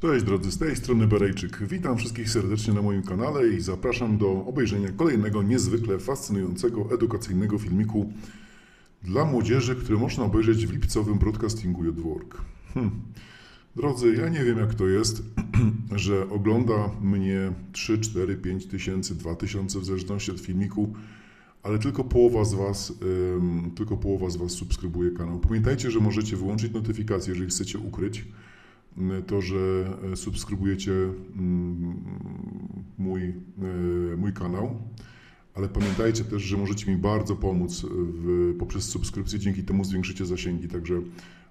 Cześć drodzy, z tej strony Berejczyk. Witam wszystkich serdecznie na moim kanale i zapraszam do obejrzenia kolejnego niezwykle fascynującego, edukacyjnego filmiku dla młodzieży, który można obejrzeć w lipcowym broadcastingu Jodwork. Hm. Drodzy, ja nie wiem jak to jest, że ogląda mnie 3, 4, 5 tysięcy, 2 tysiące w zależności od filmiku, ale tylko połowa z Was, ym, tylko połowa z Was subskrybuje kanał. Pamiętajcie, że możecie wyłączyć notyfikacje, jeżeli chcecie ukryć to, że e, subskrybujecie mm, mój, e, mój kanał, ale pamiętajcie też, że możecie mi bardzo pomóc w, poprzez subskrypcję, dzięki temu zwiększycie zasięgi, także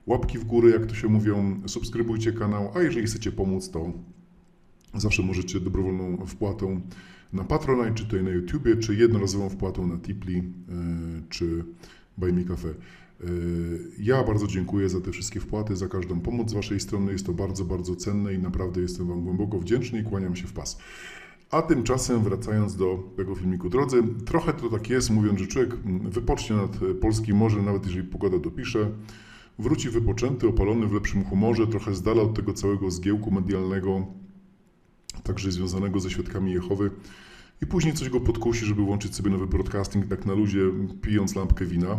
łapki w górę, jak to się mówią, subskrybujcie kanał, a jeżeli chcecie pomóc, to zawsze możecie dobrowolną wpłatą na Patronite, czy tutaj na YouTubie, czy jednorazową wpłatą na Tipli, czy Buy Me Cafe. Ja bardzo dziękuję za te wszystkie wpłaty, za każdą pomoc z Waszej strony. Jest to bardzo, bardzo cenne i naprawdę jestem Wam głęboko wdzięczny i kłaniam się w pas. A tymczasem wracając do tego filmiku, drodzy, trochę to tak jest, mówiąc, że człowiek wypocznie nad polskim morzem, nawet jeżeli pogoda dopisze, wróci wypoczęty, opalony w lepszym humorze, trochę z dala od tego całego zgiełku medialnego, także związanego ze świadkami Jehowy i później coś go podkusi, żeby włączyć sobie nowy broadcasting tak na luzie, pijąc lampkę wina.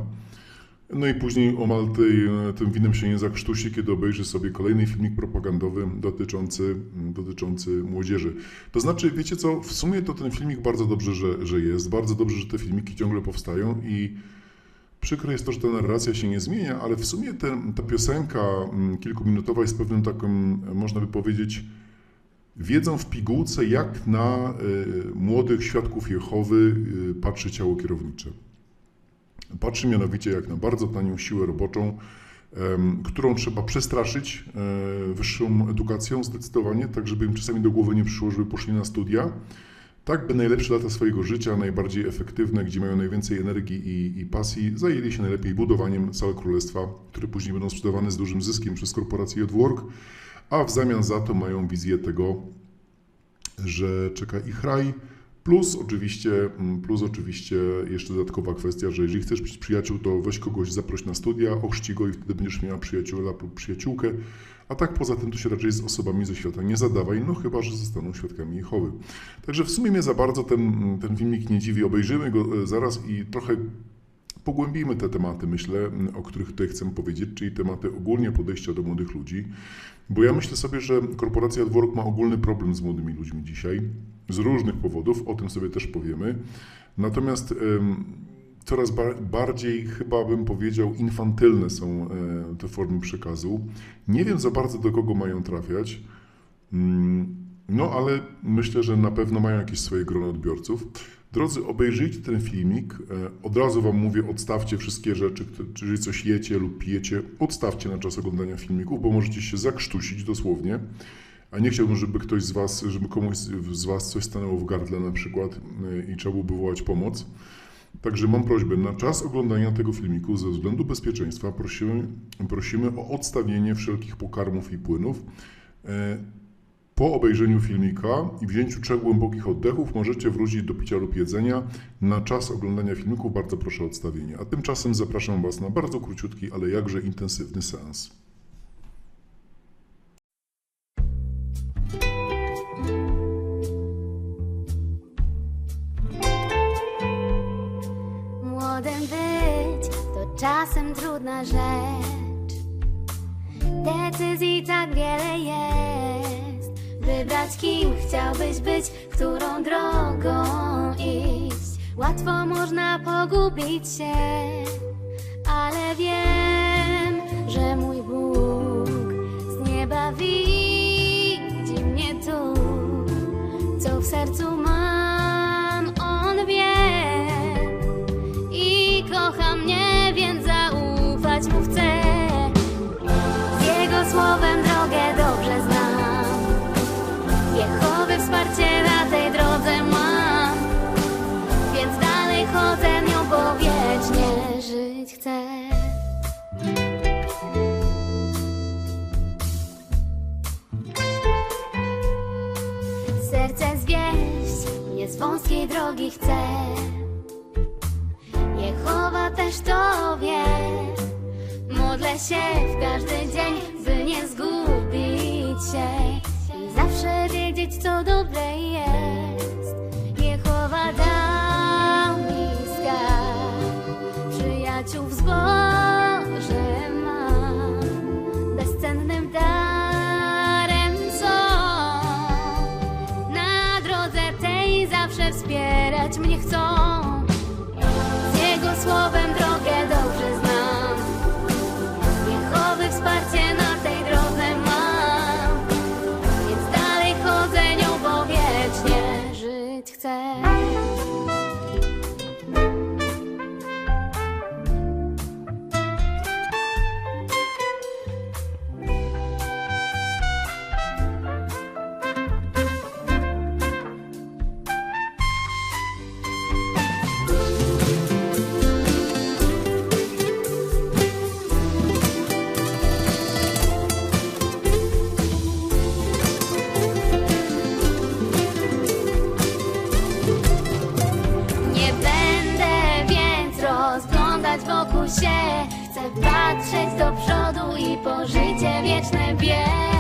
No i później omal tej, tym winem się nie zakrztusi, kiedy obejrzy sobie kolejny filmik propagandowy dotyczący, dotyczący młodzieży. To znaczy, wiecie co, w sumie to ten filmik bardzo dobrze, że, że jest, bardzo dobrze, że te filmiki ciągle powstają i przykre jest to, że ta narracja się nie zmienia, ale w sumie ta piosenka mm, kilkuminutowa jest pewnym takim, można by powiedzieć, wiedzą w pigułce, jak na y, młodych świadków Jehowy y, patrzy ciało kierownicze. Patrzy mianowicie jak na bardzo tanią siłę roboczą, którą trzeba przestraszyć e, wyższą edukacją zdecydowanie, tak żeby im czasami do głowy nie przyszło, żeby poszli na studia, tak by najlepsze lata swojego życia, najbardziej efektywne, gdzie mają najwięcej energii i, i pasji, zajęli się najlepiej budowaniem sal królestwa, które później będą sprzedawane z dużym zyskiem przez korporację Edwork, a w zamian za to mają wizję tego, że czeka ich raj, Plus oczywiście, mm, plus oczywiście jeszcze dodatkowa kwestia, że jeżeli chcesz mieć przyjaciół, to weź kogoś, zaproś na studia, ochrzci go i wtedy będziesz miała przyjaciela lub przyjaciółkę. A tak poza tym to się raczej z osobami ze świata nie zadawaj, no chyba, że zostaną świadkami Jehowy. Także w sumie mnie za bardzo ten, ten filmik nie dziwi. Obejrzymy go e, zaraz i trochę pogłębimy te tematy, myślę, o których tutaj chcę powiedzieć, czyli tematy ogólnie podejścia do młodych ludzi. Bo ja myślę sobie, że korporacja Dwork ma ogólny problem z młodymi ludźmi dzisiaj z różnych powodów, o tym sobie też powiemy. Natomiast coraz bardziej, chyba bym powiedział, infantylne są e, te formy przekazu. Nie wiem za bardzo, do kogo mają trafiać. Mm, no, ale myślę, że na pewno mają jakieś swoje grono odbiorców. Drodzy, obejrzyjcie ten filmik. E, od razu Wam mówię, odstawcie wszystkie rzeczy, jeżeli coś jecie lub pijecie, odstawcie na czas oglądania filmików, bo możecie się zakrztusić dosłownie. A nie chciałbym, żeby ktoś z Was, żeby komuś z Was coś stanęło w gardle na przykład e, i trzeba było wywołać pomoc. Także mam prośbę, na czas oglądania tego filmiku ze względu bezpieczeństwa prosimy, prosimy o odstawienie wszelkich pokarmów i płynów. Po obejrzeniu filmika i wzięciu trzech głębokich oddechów możecie wrócić do picia lub jedzenia. Na czas oglądania filmiku bardzo proszę o odstawienie. A tymczasem zapraszam Was na bardzo króciutki, ale jakże intensywny seans. Młodym być to czasem trudna rzecz. Decyzji tak wiele jest. Wybrać kim chciałbyś być, którą drogą iść. Łatwo można pogubić się, ale wiem, że mój Bóg z nieba widzi mnie tu, co w sercu mam, się. Chcę patrzeć do przodu i po życie wieczne biec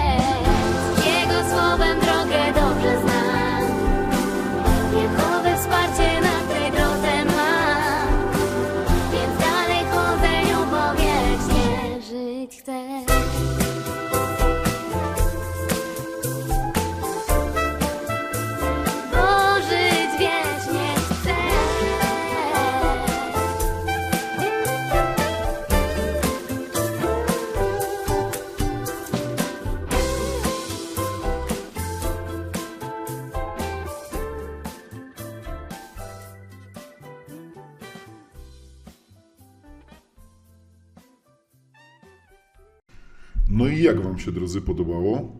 No i jak Wam się, drodzy, podobało?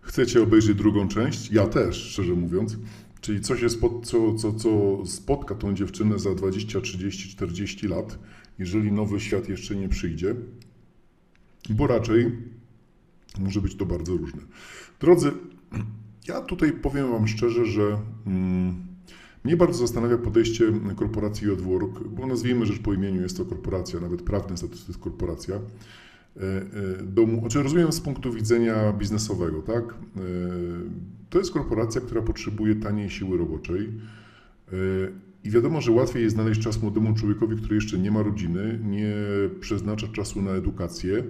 Chcecie obejrzeć drugą część? Ja też, szczerze mówiąc. Czyli co, się spot, co, co, co spotka tą dziewczynę za 20, 30, 40 lat, jeżeli nowy świat jeszcze nie przyjdzie? Bo raczej może być to bardzo różne. Drodzy, ja tutaj powiem Wam szczerze, że mm, mnie bardzo zastanawia podejście korporacji Jodwork, bo nazwijmy rzecz po imieniu, jest to korporacja, nawet prawny status jest korporacja. E, e, Do, znaczy rozumiem z punktu widzenia biznesowego, tak? E, To jest korporacja, która potrzebuje taniej siły roboczej. E, I wiadomo, że łatwiej jest znaleźć czas młodemu człowiekowi, który jeszcze nie ma rodziny, nie przeznacza czasu na edukację.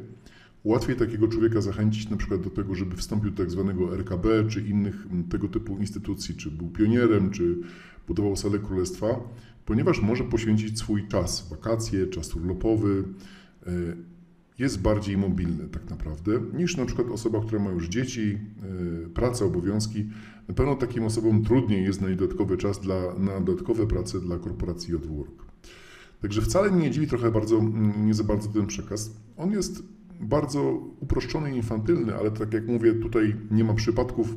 Łatwiej takiego człowieka zachęcić na przykład do tego, żeby wstąpił do tak zwanego RKB czy innych tego typu instytucji, czy był pionierem, czy budował salę królestwa, ponieważ może poświęcić swój czas, wakacje, czas urlopowy, jest bardziej mobilny tak naprawdę niż na przykład osoba, która ma już dzieci, e, pracę, obowiązki. Na pewno takim osobom trudniej jest znaleźć dodatkowy czas dla, na dodatkowe prace dla korporacji Jodwork. Także wcale mnie nie dziwi trochę bardzo, mm, nie za bardzo ten przekaz. On jest bardzo uproszczony i infantylny, ale tak jak mówię, tutaj nie ma przypadków.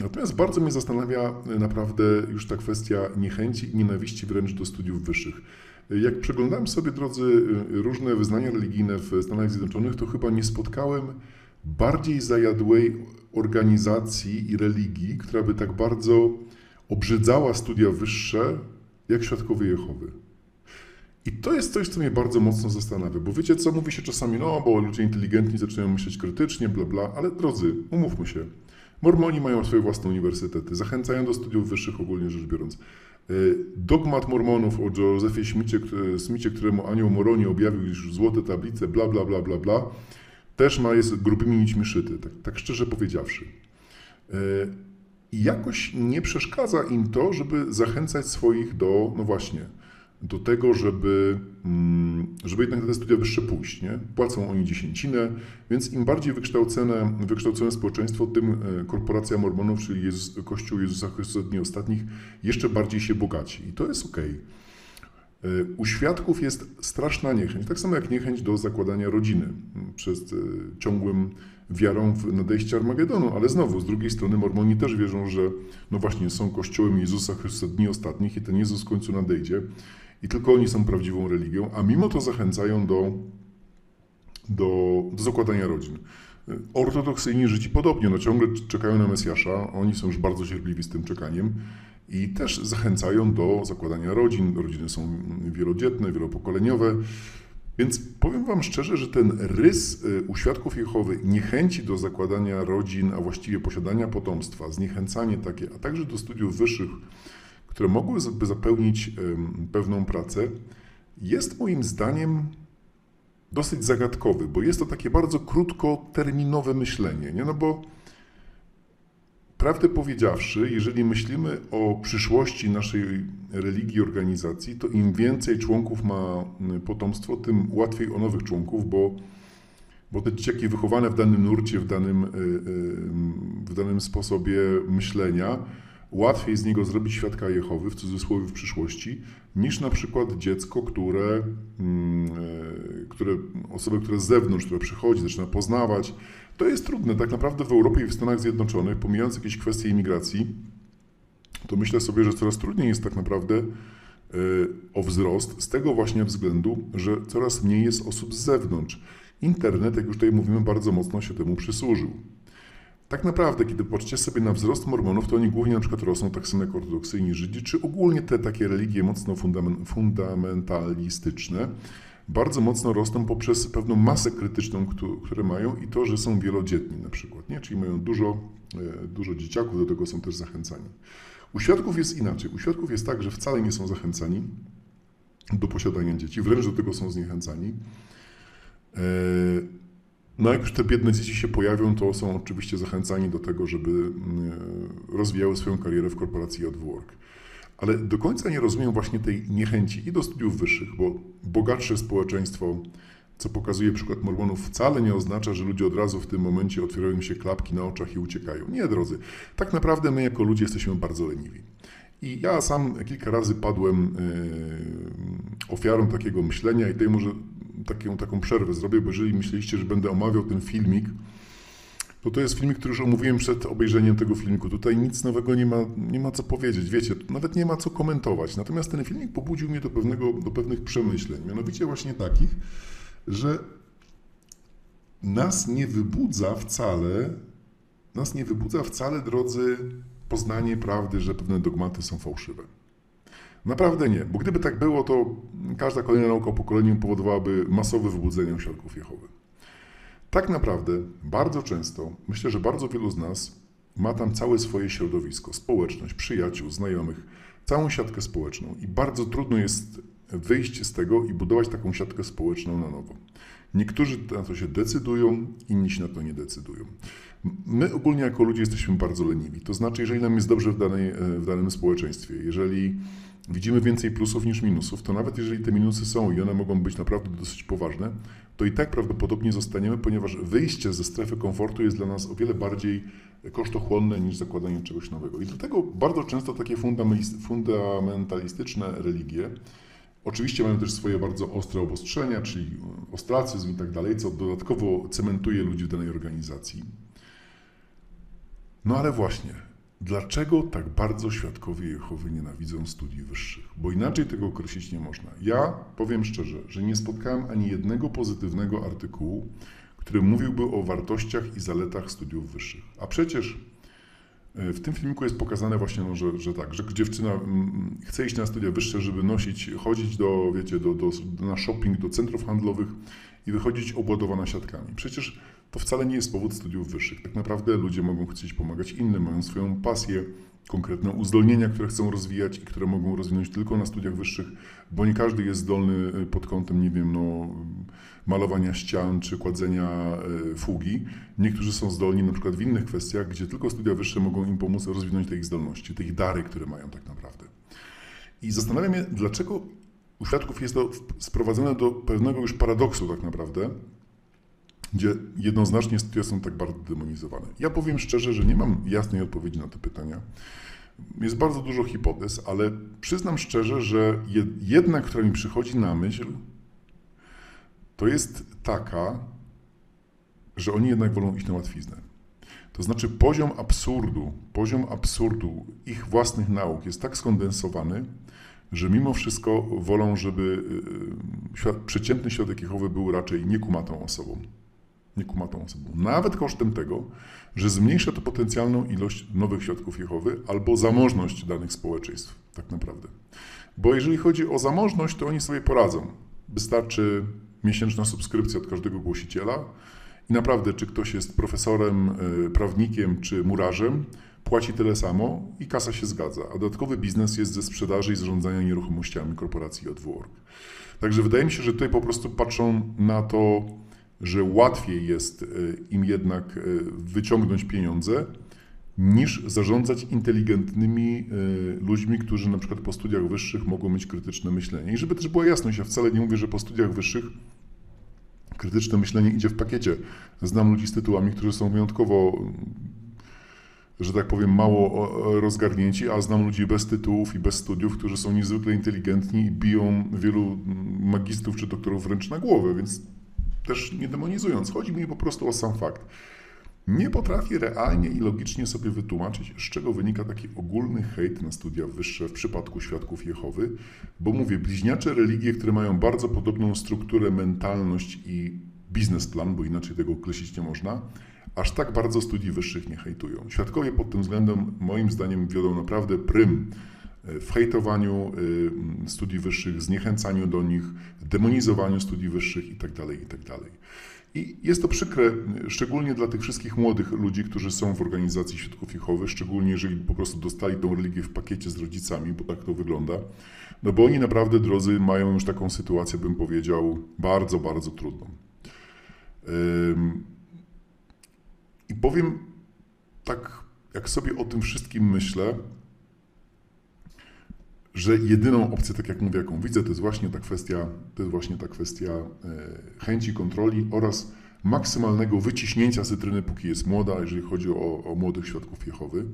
Natomiast bardzo mnie zastanawia e, naprawdę już ta kwestia niechęci i nienawiści wręcz do studiów wyższych. Jak przeglądałem sobie, drodzy, e, różne wyznania religijne w Stanach Zjednoczonych, to chyba nie spotkałem bardziej zajadłej organizacji i religii, która by tak bardzo obrzydzała studia wyższe, jak Świadkowie Jehowy. I to jest coś, co mnie bardzo mocno zastanawia, bo wiecie co, mówi się czasami, no bo ludzie inteligentni zaczynają myśleć krytycznie, bla bla, ale drodzy, umówmy się, Mormoni mają swoje własne uniwersytety, zachęcają do studiów wyższych ogólnie rzecz biorąc. Y, Dogmat Mormonów o Josephie Smithie, który- Smithie, któremu anioł Moroni objawił już złote tablice, bla bla bla bla bla, też ma, jest grubymi nićmi szyty, tak, tak szczerze powiedziawszy. Y, I jakoś nie przeszkadza im to, żeby zachęcać swoich do, no właśnie, do tego, żeby, mm, żeby jednak na te studia wyższe pójść. Nie? Płacą oni dziesięcinę, więc im bardziej wykształcone, wykształcone społeczeństwo, tym e, korporacja mormonów, czyli Jezus, Kościół Jezusa Chrystusa Dni Ostatnich, jeszcze bardziej się bogaci. I to jest okej. E, U świadków jest straszna niechęć, tak samo jak niechęć do zakładania rodziny przez e, ciągłym wiarą w nadejście Armagedonu, ale znowu, z drugiej strony Mormoni też wierzą, że no właśnie są kościołem Jezusa Chrystusa Dni Ostatnich i ten Jezus w końcu nadejdzie i tylko oni są prawdziwą religią, a mimo to zachęcają do, do, do zakładania rodzin. Ortodoksyjni Żydzi podobnie, no ciągle czekają na Mesjasza, oni są już bardzo cierpliwi z tym czekaniem i też zachęcają do zakładania rodzin. Rodziny są wielodzietne, wielopokoleniowe. Więc powiem Wam szczerze, że ten rys y, u świadków Jehowy niechęci do zakładania rodzin, a właściwie posiadania potomstwa, zniechęcanie takie, a także do studiów wyższych, które mogłyby zapełnić pewną pracę, jest moim zdaniem dosyć zagadkowy, bo jest to takie bardzo krótkoterminowe myślenie, nie? No bo prawdę powiedziawszy, jeżeli myślimy o przyszłości naszej religii, organizacji, to im więcej członków ma potomstwo, tym łatwiej o nowych członków, bo, bo te dzieciaki wychowane w danym nurcie, w danym, y, y, w danym sposobie myślenia, łatwiej z niego zrobić świadka Jehowy, w cudzysłowie w przyszłości, niż na przykład dziecko, które, mm, e, które osoby, które z zewnątrz, które przychodzi, zaczyna poznawać. To jest trudne. Tak naprawdę w Europie i w Stanach Zjednoczonych, pomijając jakieś kwestie imigracji, to myślę sobie, że coraz trudniej jest tak naprawdę e, o wzrost z tego właśnie względu, że coraz mniej jest osób z zewnątrz. Internet, jak już tutaj mówimy, bardzo mocno się temu przysłużył. Tak naprawdę, kiedy patrzycie sobie na wzrost mormonów, to oni głównie na przykład rosną tak samo jak ortodoksyjni Żydzi, czy ogólnie te takie religie mocno fundamen- fundamentalistyczne, bardzo mocno rosną poprzez pewną masę krytyczną, któ- które mają i to, że są wielodzietni na przykład, nie? czyli mają dużo, e, dużo dzieciaków, do tego są też zachęcani. U świadków jest inaczej. U świadków jest tak, że wcale nie są zachęcani do posiadania dzieci, wręcz do tego są zniechęcani. E, no jak już te biedne dzieci się pojawią, to są oczywiście zachęcani do tego, żeby mm, rozwijały swoją karierę w korporacji AdWork. Ale do końca nie rozumiem właśnie tej niechęci i do studiów wyższych, bo bogatsze społeczeństwo, co pokazuje przykład Mormonów, wcale nie oznacza, że ludzie od razu w tym momencie otwierają im się klapki na oczach i uciekają. Nie, drodzy. Tak naprawdę my jako ludzie jesteśmy bardzo leniwi. I ja sam kilka razy padłem yy, ofiarą takiego myślenia i tutaj może taką, taką przerwę zrobię, bo jeżeli myśleliście, że będę omawiał ten filmik, to to jest filmik, który już omówiłem przed obejrzeniem tego filmiku. Tutaj nic nowego nie ma, nie ma co powiedzieć, wiecie, nawet nie ma co komentować. Natomiast ten filmik pobudził mnie do, pewnego, do pewnych przemyśleń, mianowicie właśnie takich, że nas nie wybudza wcale, nas nie wybudza wcale, drodzy, poznanie prawdy, że pewne dogmaty są fałszywe. Naprawdę nie, bo gdyby tak było, to każda kolejna nauka o pokoleniu powodowałaby masowe wybudzenie świadków Jehowy. Tak naprawdę, bardzo często, myślę, że bardzo wielu z nas ma tam całe swoje środowisko, społeczność, przyjaciół, znajomych, całą siatkę społeczną i bardzo trudno jest wyjść z tego i budować taką siatkę społeczną na nowo. Niektórzy na to się decydują, inni się na to nie decydują. My ogólnie jako ludzie jesteśmy bardzo leniwi. To znaczy, jeżeli nam jest dobrze w, danej, w danym społeczeństwie, jeżeli widzimy więcej plusów niż minusów, to nawet jeżeli te minusy są i one mogą być naprawdę dosyć poważne, to i tak prawdopodobnie zostaniemy, ponieważ wyjście ze strefy komfortu jest dla nas o wiele bardziej kosztochłonne niż zakładanie czegoś nowego. I dlatego bardzo często takie fundamentalistyczne religie Oczywiście mają też swoje bardzo ostre obostrzenia, czyli ostracyzm i tak dalej, co dodatkowo cementuje ludzi w danej organizacji. No ale właśnie, dlaczego tak bardzo świadkowie Jehowy nienawidzą studiów wyższych? Bo inaczej tego określić nie można. Ja powiem szczerze, że nie spotkałem ani jednego pozytywnego artykułu, który mówiłby o wartościach i zaletach studiów wyższych. A przecież w tym filmiku jest pokazane właśnie, no, że, że tak, że dziewczyna mm, chce iść na studia wyższe, żeby nosić, chodzić do, wiecie, do, do, na shopping, do centrów handlowych i wychodzić obładowana siatkami. Przecież to wcale nie jest powód studiów wyższych. Tak naprawdę ludzie mogą chcieć pomagać innym, mają swoją pasję, konkretne uzdolnienia, które chcą rozwijać i które mogą rozwinąć tylko na studiach wyższych, bo nie każdy jest zdolny y, pod kątem, nie wiem, no, malowania ścian czy kładzenia y, fugi. Niektórzy są zdolni na przykład w innych kwestiach, gdzie tylko studia wyższe mogą im pomóc rozwinąć te ich zdolności, te ich dary, które mają tak naprawdę. I zastanawiam się, dlaczego u świadków jest to sprowadzone do pewnego już paradoksu tak naprawdę, gdzie jednoznacznie studia są tak bardzo demonizowane. Ja powiem szczerze, że nie mam jasnej odpowiedzi na te pytania. Jest bardzo dużo hipotez, ale przyznam szczerze, że jedna, która mi przychodzi na myśl, to jest taka, że oni jednak wolą iść na łatwiznę. To znaczy poziom absurdu, poziom absurdu ich własnych nauk jest tak skondensowany, że mimo wszystko wolą, żeby świat, przeciętny środek Jehowy był raczej niekumatą osobą niekumatą osobą. Nawet kosztem tego, że zmniejsza to potencjalną ilość nowych środków Jehowy albo zamożność danych społeczeństw, tak naprawdę. Bo jeżeli chodzi o zamożność, to oni sobie poradzą. Wystarczy miesięczna subskrypcja od każdego głosiciela. I naprawdę, czy ktoś jest profesorem, y, prawnikiem czy murarzem, płaci tyle samo i kasa się zgadza. A dodatkowy biznes jest ze sprzedaży i zarządzania nieruchomościami korporacji Odwork. Także wydaje mi się, że tutaj po prostu patrzą na to, że łatwiej jest y, im jednak y, wyciągnąć pieniądze, niż zarządzać inteligentnymi y, ludźmi, którzy na przykład po studiach wyższych mogą mieć krytyczne myślenie. I żeby też była jasność, ja wcale nie mówię, że po studiach wyższych krytyczne myślenie idzie w pakiecie. Znam ludzi z tytułami, którzy są wyjątkowo, że tak powiem, mało rozgarnięci, a znam ludzi bez tytułów i bez studiów, którzy są niezwykle inteligentni i biją wielu mm, magistrów czy doktorów wręcz na głowę, więc też nie demonizując, chodzi mi po prostu o sam fakt. Nie potrafię realnie i logicznie sobie wytłumaczyć, z czego wynika taki ogólny hejt na studia wyższe w przypadku świadków Jehowy, bo mówię, bliźniacze religie, które mają bardzo podobną strukturę, mentalność i biznesplan, bo inaczej tego określić nie można, aż tak bardzo studii wyższych nie hejtują. Świadkowie pod tym względem, moim zdaniem, wiodą naprawdę prym w hejtowaniu y, studii wyższych, zniechęcaniu do nich, demonizowaniu studii wyższych itd. itd. I jest to przykre, szczególnie dla tych wszystkich młodych ludzi, którzy są w organizacji Jehowy, szczególnie jeżeli po prostu dostali tą religię w pakiecie z rodzicami, bo tak to wygląda. No bo oni naprawdę, drodzy, mają już taką sytuację, bym powiedział, bardzo, bardzo trudną. I powiem tak, jak sobie o tym wszystkim myślę, że jedyną opcję, tak jak mówię, jaką widzę, to jest właśnie ta kwestia, to jest właśnie ta kwestia e, chęci kontroli oraz maksymalnego wyciśnięcia cytryny, póki jest młoda, jeżeli chodzi o, o młodych świadków Jehowy.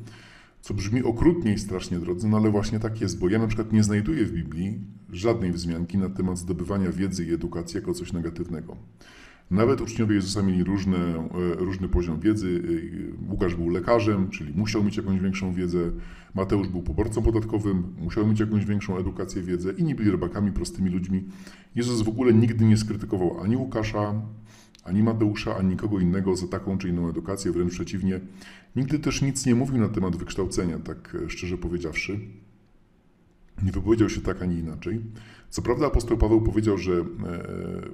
Co brzmi okrutnie i strasznie, drodzy, no ale właśnie tak jest, bo ja na przykład nie znajduję w Biblii żadnej wzmianki na temat zdobywania wiedzy i edukacji jako coś negatywnego. Nawet uczniowie Jezusa mieli różne, e, różny poziom wiedzy. E, Łukasz był lekarzem, czyli musiał mieć jakąś większą wiedzę. Mateusz był poborcą podatkowym, musiał mieć jakąś większą edukację, wiedzę. Inni byli rybakami, prostymi ludźmi. Jezus w ogóle nigdy nie skrytykował ani Łukasza, ani Mateusza, ani nikogo innego za taką czy inną edukację, wręcz przeciwnie. Nigdy też nic nie mówił na temat wykształcenia, tak e, szczerze powiedziawszy. Nie wypowiedział się tak ani inaczej. Co prawda apostoł Paweł powiedział, że e,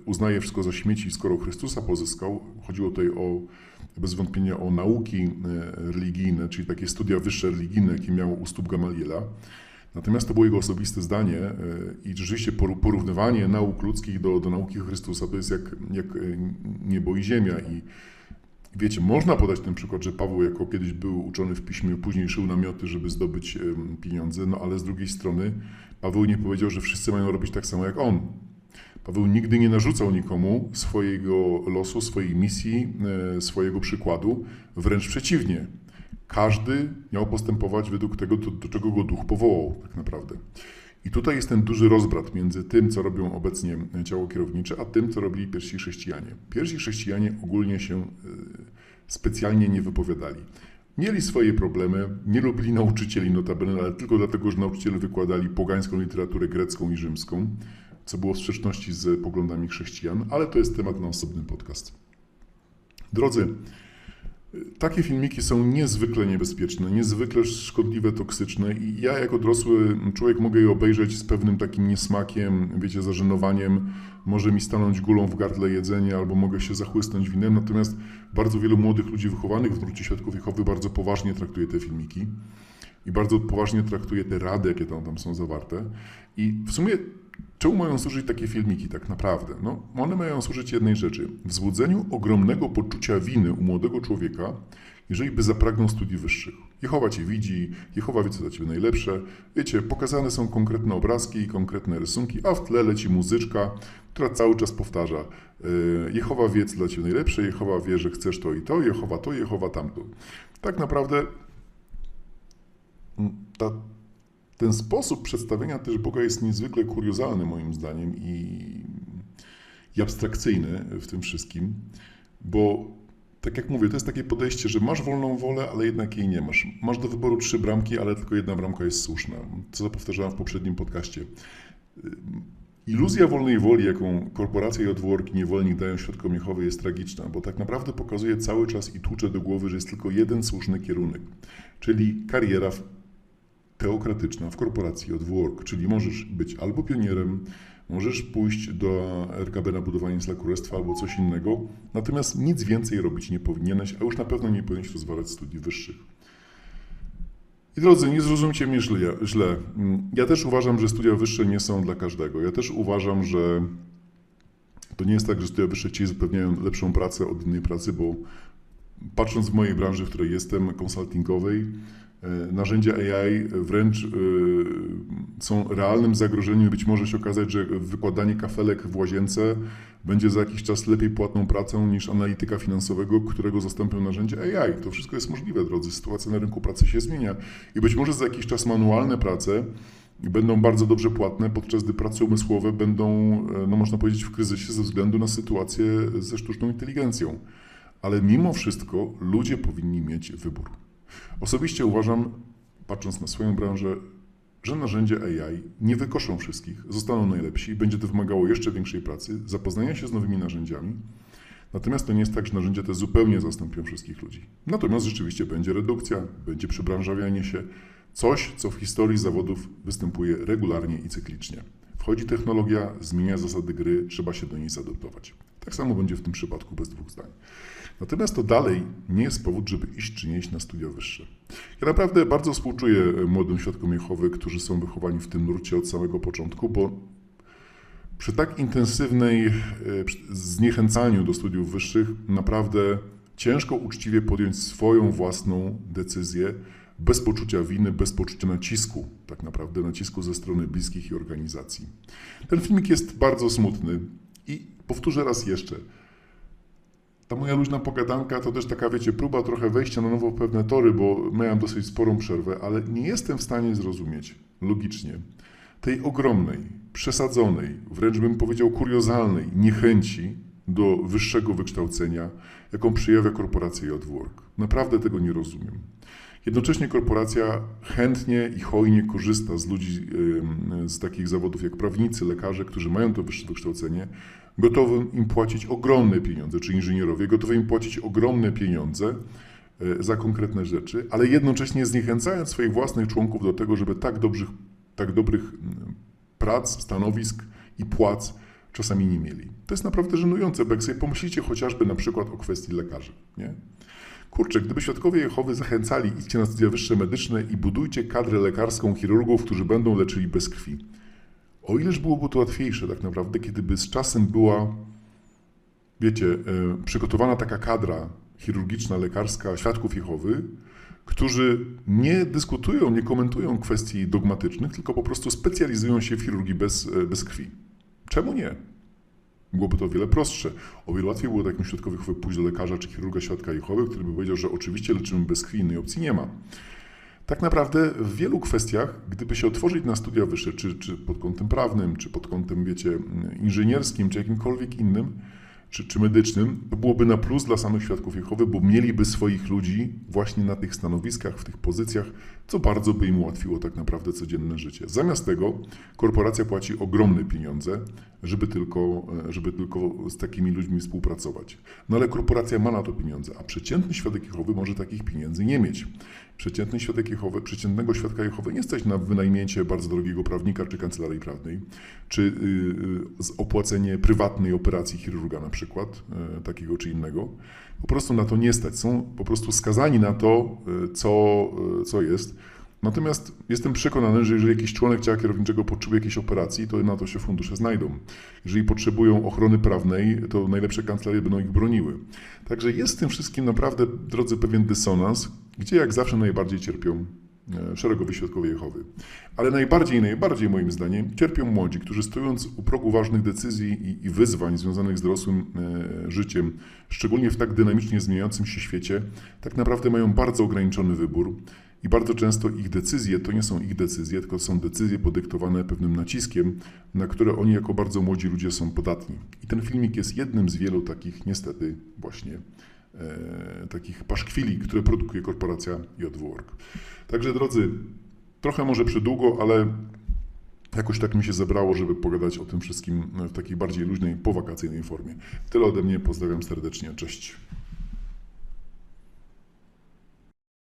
uznaje wszystko za śmieci, skoro Chrystusa pozyskał. Chodziło tutaj o, bez wątpienia o nauki e, religijne, czyli takie studia wyższe religijne, jakie miał u stóp Gamaliela. Natomiast to było jego osobiste zdanie e, i rzeczywiście porównywanie nauk ludzkich do, do nauki Chrystusa to jest jak, jak niebo i ziemia. I Wiecie, można podać ten przykład, że Paweł jako kiedyś był uczony w piśmie, później szył namioty, żeby zdobyć pieniądze, no ale z drugiej strony Paweł nie powiedział, że wszyscy mają robić tak samo jak on. Paweł nigdy nie narzucał nikomu swojego losu, swojej misji, e, swojego przykładu, wręcz przeciwnie. Każdy miał postępować według tego, do, do czego go duch powołał, tak naprawdę. I tutaj jest ten duży rozbrat między tym, co robią obecnie ciało kierownicze, a tym, co robili pierwsi chrześcijanie. Pierwsi chrześcijanie ogólnie się e, specjalnie nie wypowiadali. Mieli swoje problemy, nie lubili nauczycieli notabene, ale tylko dlatego, że nauczyciele wykładali pogańską literaturę grecką i rzymską, co było w sprzeczności z poglądami chrześcijan, ale to jest temat na osobny podcast. Drodzy, takie filmiki są niezwykle niebezpieczne, niezwykle szkodliwe, toksyczne i ja jako dorosły człowiek mogę je obejrzeć z pewnym takim niesmakiem, wiecie, zażenowaniem, może mi stanąć gulą w gardle jedzenie albo mogę się zachłysnąć winem, natomiast bardzo wielu młodych ludzi wychowanych w nurcie Świadków Jehowy bardzo poważnie traktuje te filmiki i bardzo poważnie traktuje te rady, jakie tam, tam są zawarte. I w sumie Czemu mają służyć takie filmiki tak naprawdę? No, one mają służyć jednej rzeczy. Wzbudzeniu ogromnego poczucia winy u młodego człowieka, jeżeli by zapragnął studii wyższych. Jehowa cię widzi, Jehowa wie, co dla ciebie najlepsze. Wiecie, pokazane są konkretne obrazki i konkretne rysunki, a w tle leci muzyczka, która cały czas powtarza e, Jehowa wie, co dla ciebie najlepsze, Jehowa wie, że chcesz to i to, Jehowa to, Jehowa tamto. Tak naprawdę mm, ta ten sposób przedstawienia też Boga jest niezwykle kuriozalny moim zdaniem i, i abstrakcyjny w tym wszystkim, bo tak jak mówię, to jest takie podejście, że masz wolną wolę, ale jednak jej nie masz. Masz do wyboru trzy bramki, ale tylko jedna bramka jest słuszna. Co powtarzałem w poprzednim podcaście. Iluzja wolnej woli, jaką korporacje i odworki niewolnik dają świadkom Jehowy jest tragiczna, bo tak naprawdę pokazuje cały czas i tłucze do głowy, że jest tylko jeden słuszny kierunek, czyli kariera w teokratyczna w korporacji od work, czyli możesz być albo pionierem, możesz pójść do RKB na budowanie Królestwa albo coś innego, natomiast nic więcej robić nie powinieneś, a już na pewno nie powinieneś rozważać studiów wyższych. I drodzy, nie zrozumcie mnie źle, źle. Ja też uważam, że studia wyższe nie są dla każdego. Ja też uważam, że to nie jest tak, że studia wyższe ci zapewniają lepszą pracę od innej pracy, bo patrząc w mojej branży, w której jestem, konsultingowej, narzędzia AI wręcz e, są realnym zagrożeniem. Być może się okazać, że wykładanie kafelek w łazience będzie za jakiś czas lepiej płatną pracą niż analityka finansowego, którego zastąpią narzędzia AI. To wszystko jest możliwe, drodzy. Sytuacja na rynku pracy się zmienia i być może za jakiś czas manualne prace będą bardzo dobrze płatne, podczas gdy prace umysłowe będą, e, no można powiedzieć, w kryzysie ze względu na sytuację ze sztuczną inteligencją. Ale mimo wszystko ludzie powinni mieć wybór. Osobiście uważam, patrząc na swoją branżę, że narzędzia AI nie wykoszą wszystkich, zostaną najlepsi, będzie to wymagało jeszcze większej pracy, zapoznania się z nowymi narzędziami. Natomiast to nie jest tak, że narzędzia te zupełnie zastąpią wszystkich ludzi. Natomiast rzeczywiście będzie redukcja, będzie przebranżawianie się, coś, co w historii zawodów występuje regularnie i cyklicznie. Wchodzi technologia, zmienia zasady gry, trzeba się do niej zadoptować. Tak samo będzie w tym przypadku bez dwóch zdań. Natomiast to dalej nie jest powód, żeby iść czy nie iść na studia wyższe. Ja naprawdę bardzo współczuję młodym świadkom Jehowy, którzy są wychowani w tym nurcie od samego początku, bo przy tak intensywnej e, zniechęcaniu do studiów wyższych naprawdę ciężko uczciwie podjąć swoją własną decyzję bez poczucia winy, bez poczucia nacisku, tak naprawdę nacisku ze strony bliskich i organizacji. Ten filmik jest bardzo smutny i powtórzę raz jeszcze. Ta moja luźna pogadanka to też taka, wiecie, próba trochę wejścia na nowo w pewne tory, bo miałem dosyć sporą przerwę, ale nie jestem w stanie zrozumieć logicznie tej ogromnej, przesadzonej, wręcz bym powiedział kuriozalnej niechęci do wyższego wykształcenia, jaką przejawia korporacja Jodwork. Naprawdę tego nie rozumiem. Jednocześnie korporacja chętnie i hojnie korzysta z ludzi z takich zawodów jak prawnicy, lekarze, którzy mają to wyższe wykształcenie, gotowym im płacić ogromne pieniądze, czy inżynierowie, gotowi im płacić ogromne pieniądze e, za konkretne rzeczy, ale jednocześnie zniechęcając swoich własnych członków do tego, żeby tak, dobrych, tak dobrych prac, stanowisk i płac czasami nie mieli. To jest naprawdę żenujące, bo jak sobie pomyślicie chociażby na przykład o kwestii lekarzy. Nie? Kurczę, gdyby świadkowie Jehowy zachęcali, idźcie na studia wyższe medyczne i budujcie kadrę lekarską chirurgów, którzy będą leczyli bez krwi. O ileż byłoby to łatwiejsze tak naprawdę, kiedyby z czasem była, wiecie, e, przygotowana taka kadra chirurgiczna, lekarska świadków Jehowy, którzy nie dyskutują, nie komentują kwestii dogmatycznych, tylko po prostu specjalizują się w chirurgii bez, e, bez krwi. Czemu nie? Byłoby to o wiele prostsze. O wiele łatwiej było takim Jehowy pójść do lekarza czy chirurga świadka Jehowy, który by powiedział, że oczywiście leczymy bez krwi, innej opcji nie ma. Tak naprawdę w wielu kwestiach, gdyby się otworzyć na studia wyższe, czy, czy pod kątem prawnym, czy pod kątem, wiecie, inżynierskim, czy jakimkolwiek innym, czy, czy medycznym, to byłoby na plus dla samych świadków Jehowy, bo mieliby swoich ludzi właśnie na tych stanowiskach, w tych pozycjach, co bardzo by im ułatwiło tak naprawdę codzienne życie. Zamiast tego korporacja płaci ogromne pieniądze, żeby tylko, żeby tylko z takimi ludźmi współpracować. No ale korporacja ma na to pieniądze, a przeciętny świadek Jehowy może takich pieniędzy nie mieć. Przeciętny świadek Jehowy, przeciętnego świadka Jehowy nie stać na wynajmięcie bardzo drogiego prawnika czy kancelarii prawnej, czy yy, opłacenie prywatnej operacji chirurga na przykład, yy, takiego czy innego. Po prostu na to nie stać. Są po prostu skazani na to, yy, co, y, co jest. Natomiast jestem przekonany, że jeżeli jakiś członek ciała kierowniczego potrzebuje jakiejś operacji, to na to się fundusze znajdą. Jeżeli potrzebują ochrony prawnej, to najlepsze kancelarie będą ich broniły. Także jest w tym wszystkim naprawdę, drodzy, pewien dysonans, gdzie jak zawsze najbardziej cierpią e, szeregowi świadkowie Jehowy. Ale najbardziej, najbardziej moim zdaniem cierpią młodzi, którzy stojąc u progu ważnych decyzji i, i wyzwań związanych z dorosłym e, życiem, szczególnie w tak dynamicznie zmieniającym się świecie, tak naprawdę mają bardzo ograniczony wybór i bardzo często ich decyzje to nie są ich decyzje, tylko są decyzje podyktowane pewnym naciskiem, na które oni jako bardzo młodzi ludzie są podatni. I ten filmik jest jednym z wielu takich, niestety, właśnie takich paszkwili, które produkuje korporacja JWork. Także drodzy, trochę może przydługo, ale jakoś tak mi się zebrało, żeby pogadać o tym wszystkim w takiej bardziej luźnej, powakacyjnej formie. Tyle ode mnie, pozdrawiam serdecznie, cześć.